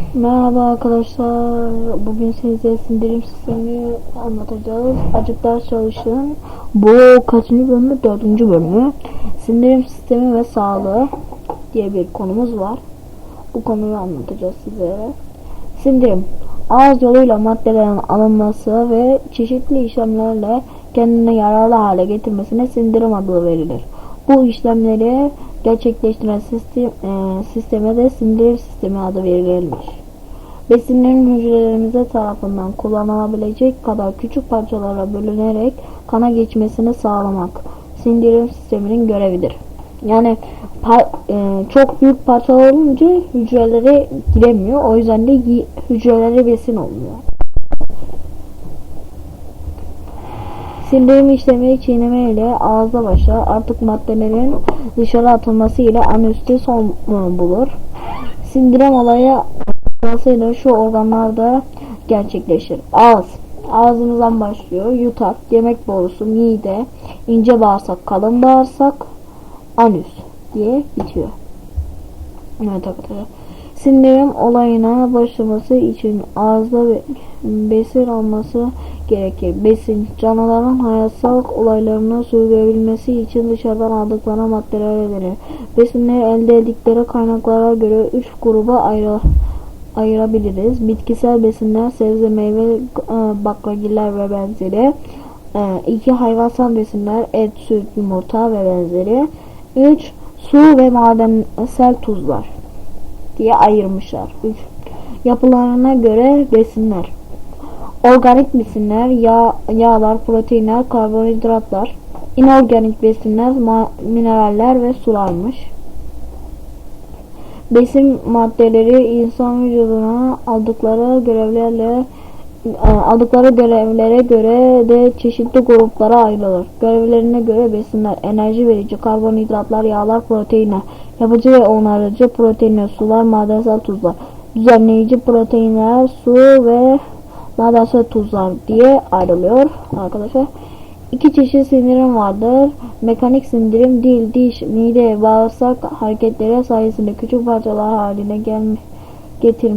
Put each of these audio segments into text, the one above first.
Merhaba arkadaşlar. Bugün size sindirim sistemi anlatacağız. Ders çalışın. Bu kaçıncı bölümü? Dördüncü bölümü. Sindirim sistemi ve sağlığı diye bir konumuz var. Bu konuyu anlatacağız size. Sindirim. Ağız yoluyla maddelerin alınması ve çeşitli işlemlerle kendine yararlı hale getirmesine sindirim adı verilir. Bu işlemleri gerçekleştiren sistem, e, sisteme de sindirim sistemi adı verilmiş. Besinlerin hücrelerimize tarafından kullanılabilecek kadar küçük parçalara bölünerek kana geçmesini sağlamak sindirim sisteminin görevidir. Yani e, çok büyük parçalar olunca hücrelere giremiyor. O yüzden de hücrelere besin olmuyor. Sindirim işlemi çiğneme ile ağızda başlar. Artık maddelerin dışarı atılması ile anüstü son bulur. Sindirim olayı sırasıyla şu organlarda gerçekleşir. Ağız. Ağzımızdan başlıyor. Yutak, yemek borusu, mide, ince bağırsak, kalın bağırsak, anüs diye bitiyor. Evet arkadaşlar. Sindirim olayına başlaması için ağızda besin alması gerekir. Besin, canlıların hayatsal olaylarını sürdürebilmesi için dışarıdan aldıkları maddeler denir. Besinleri elde ettikleri kaynaklara göre üç gruba ayrı, ayırabiliriz. Bitkisel besinler, sebze, meyve, e, baklagiller ve benzeri. E, iki hayvansal besinler, et, süt, yumurta ve benzeri. Üç, su ve madensel tuzlar diye ayırmışlar. Yapılarına göre besinler. Organik besinler, yağ, yağlar, proteinler, karbonhidratlar, inorganik besinler, mineraller ve sularmış. Besin maddeleri insan vücuduna aldıkları görevlerle aldıkları görevlere göre de çeşitli gruplara ayrılır. Görevlerine göre besinler, enerji verici, karbonhidratlar, yağlar, proteinler, yapıcı ve onarıcı proteinler, sular, madensel tuzlar, düzenleyici proteinler, su ve madensel tuzlar diye ayrılıyor arkadaşlar. İki çeşit sindirim vardır. Mekanik sindirim dil, diş, mide, bağırsak hareketleri sayesinde küçük parçalar haline gelme, getir,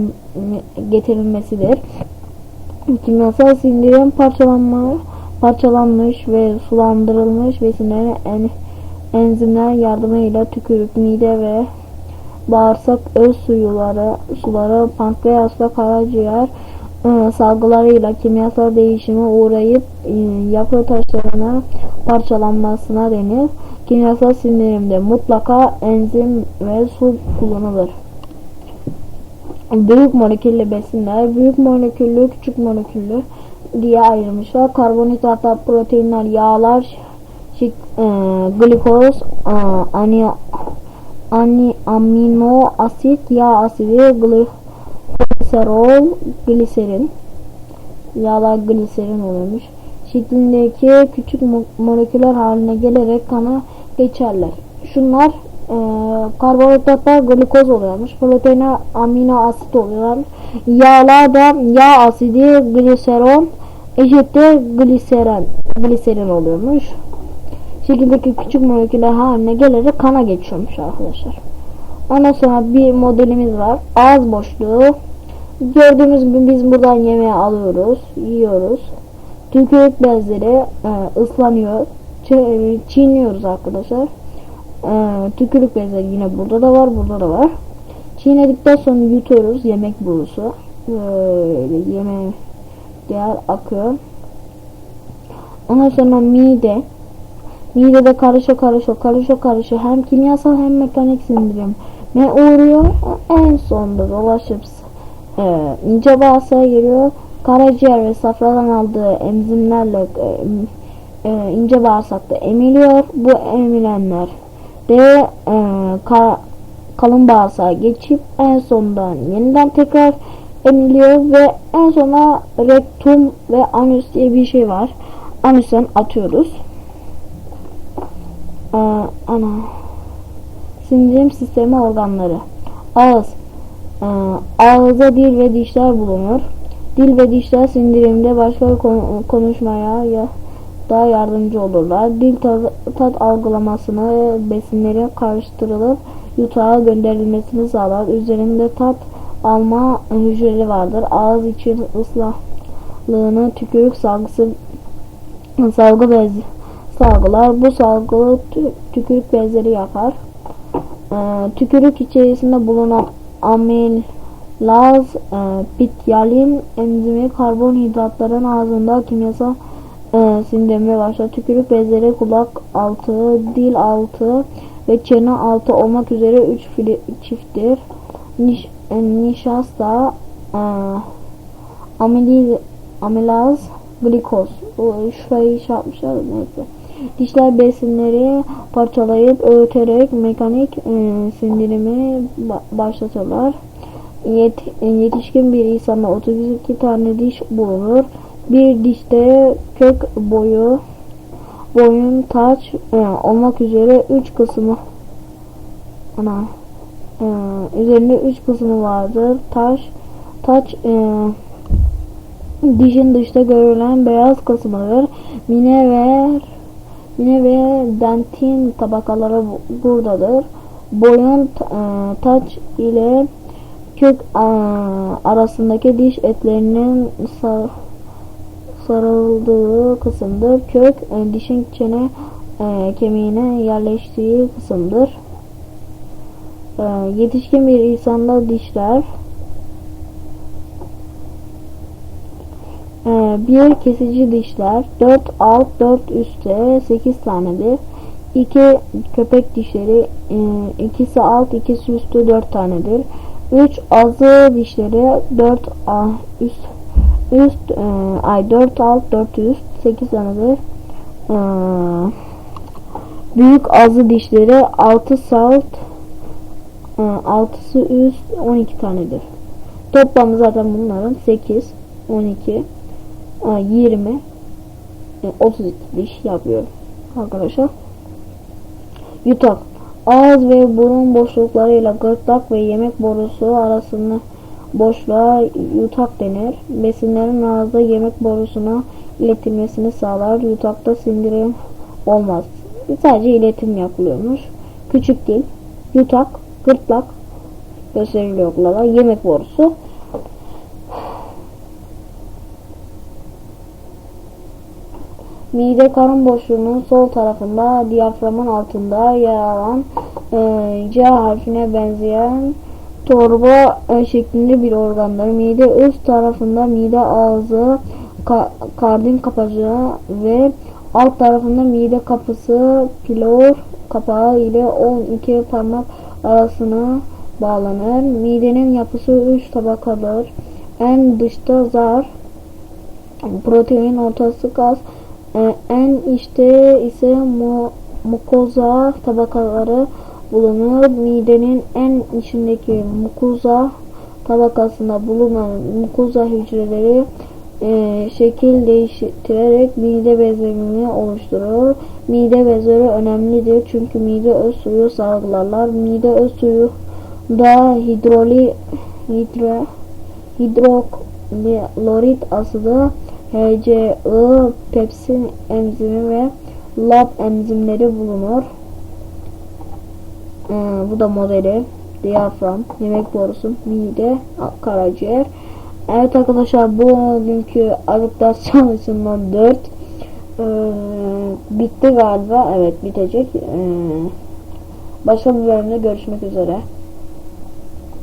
getirilmesidir. Kimyasal sindirim parçalanma, parçalanmış ve sulandırılmış besinlerin en, enzimler yardımıyla tükürük, mide ve bağırsak öz suyuları, suları, pankreas ve karaciğer e, salgılarıyla kimyasal değişime uğrayıp e, yapı taşlarına parçalanmasına denir. Kimyasal sindirimde mutlaka enzim ve su kullanılır. Büyük moleküllü besinler, büyük moleküllü, küçük moleküllü diye ayrılmışlar. Karbonhidratlar, proteinler, yağlar, şik, e, glikoz, e, ani, ani, amino asit, yağ asidi, gliserol, gliserin. Yağlar gliserin oluyormuş. Şeklindeki küçük moleküller haline gelerek kana geçerler. Şunlar karbonhidratlar glikoz oluyormuş. Proteiner amino asit oluyorlar. Yağlar da yağ asidi gliseron eşittir gliserin, gliserin oluyormuş. Şekildeki küçük moleküller haline gelerek kana geçiyormuş arkadaşlar. Ondan sonra bir modelimiz var. Ağız boşluğu Gördüğümüz gibi biz buradan yemeği alıyoruz, yiyoruz. Tükürük bezleri e, ıslanıyor. Çiğniyoruz arkadaşlar. E, tükürük bezleri yine burada da var, burada da var. Çiğnedikten sonra yutuyoruz yemek borusu. Böyle yemeğe değer akıyor. Ondan sonra mide. Midede karışa karışa karışa karışa hem kimyasal hem mekanik sindirim ne uğruyor en sonunda dolaşıp e, ince bağırsağa giriyor. Karaciğer ve safradan aldığı enzimlerle e, e, ince bağırsakta emiliyor. Bu emilenler de e, ka, kalın bağırsağa geçip en sonunda yeniden tekrar emiliyor ve en sona rektum ve anüs diye bir şey var. Anüsten atıyoruz. Ee, ana sindirim sistemi organları ağız ee, ağızda dil ve dişler bulunur. Dil ve dişler sindirimde başka konuşmaya ya daha yardımcı olurlar. Dil tat, algılamasını besinlere karıştırılıp yutağa gönderilmesini sağlar. Üzerinde tat alma hücreleri vardır. Ağız için ıslahlığını tükürük salgısı salgı bez salgılar. Bu salgı tü- tükürük bezleri yapar. Ee, tükürük içerisinde bulunan amilaz, e, bityalin enzimi karbonhidratların ağzında kimyasal sindirmeye başlar. Tükürük bezleri kulak altı, dil altı ve çene altı olmak üzere 3 çifttir. Niş, e, nişasta, e, amiliz, amilaz, glikoz. O şurayı şey yapmışlar neyse. Dişler besinleri parçalayıp öğüterek mekanik e, sindirimi ba- başlatırlar. Yet- yetişkin bir insanda 32 tane diş bulunur. Bir dişte kök boyu, boyun, taç e, olmak üzere 3 kısmı ana e, üzerinde 3 kısmı vardır. Taş, taç e, dişin dışta görülen beyaz kısmıdır. Mine ve mine ve dentin tabakaları bu- buradadır. Boyun e, taç ile kök e, arasındaki diş etlerinin sar, sarıldığı kısımdır. Kök dişin çene e, kemiğine yerleştiği kısımdır. E, yetişkin bir insanda dişler e, bir kesici dişler 4 alt 4 üstte 8 tanedir. 2 köpek dişleri e, ikisi alt ikisi üstü 4 tanedir. 3 azı dişleri 4 a, üst üst e, ay 4 alt 4 üst 8 tanedir. E, büyük azı dişleri 6 salt e, 6'sı üst 12 tanedir. Toplamı zaten bunların 8 12 e, 20 e, 32 diş yapıyor arkadaşlar. Yutak Ağız ve burun boşluklarıyla gırtlak ve yemek borusu arasında boşluğa yutak denir. Besinlerin ağızda yemek borusuna iletilmesini sağlar. Yutakta sindirim olmaz. Sadece iletim yapılıyormuş. Küçük dil, yutak, gırtlak gösteriliyor burada. Yemek borusu. Mide karın boşluğunun sol tarafında diyaframın altında yer alan e, C harfine benzeyen torba e, şeklinde bir organdır. Mide üst tarafında mide ağzı, ka, kardin kapacağı ve alt tarafında mide kapısı pilor kapağı ile 12 parmak arasına bağlanır. Midenin yapısı 3 tabakadır. En dışta zar, protein ortası gaz, ee, en içte ise mu mukoza tabakaları bulunur. Midenin en içindeki mukoza tabakasında bulunan mukoza hücreleri e, şekil değiştirerek mide bezlerini oluşturur. Mide bezleri önemlidir çünkü mide öz suyu salgılarlar. Mide öz suyu da hidroli hidro hidroklorit asidi HCI, pepsin enzimi ve lab enzimleri bulunur. Ee, bu da modeli. Diyafram, yemek borusu, mide, karaciğer. Evet arkadaşlar bugünkü adaptasyon çalışımdan 4 ee, bitti galiba. Evet bitecek. Ee, başka bir bölümde görüşmek üzere.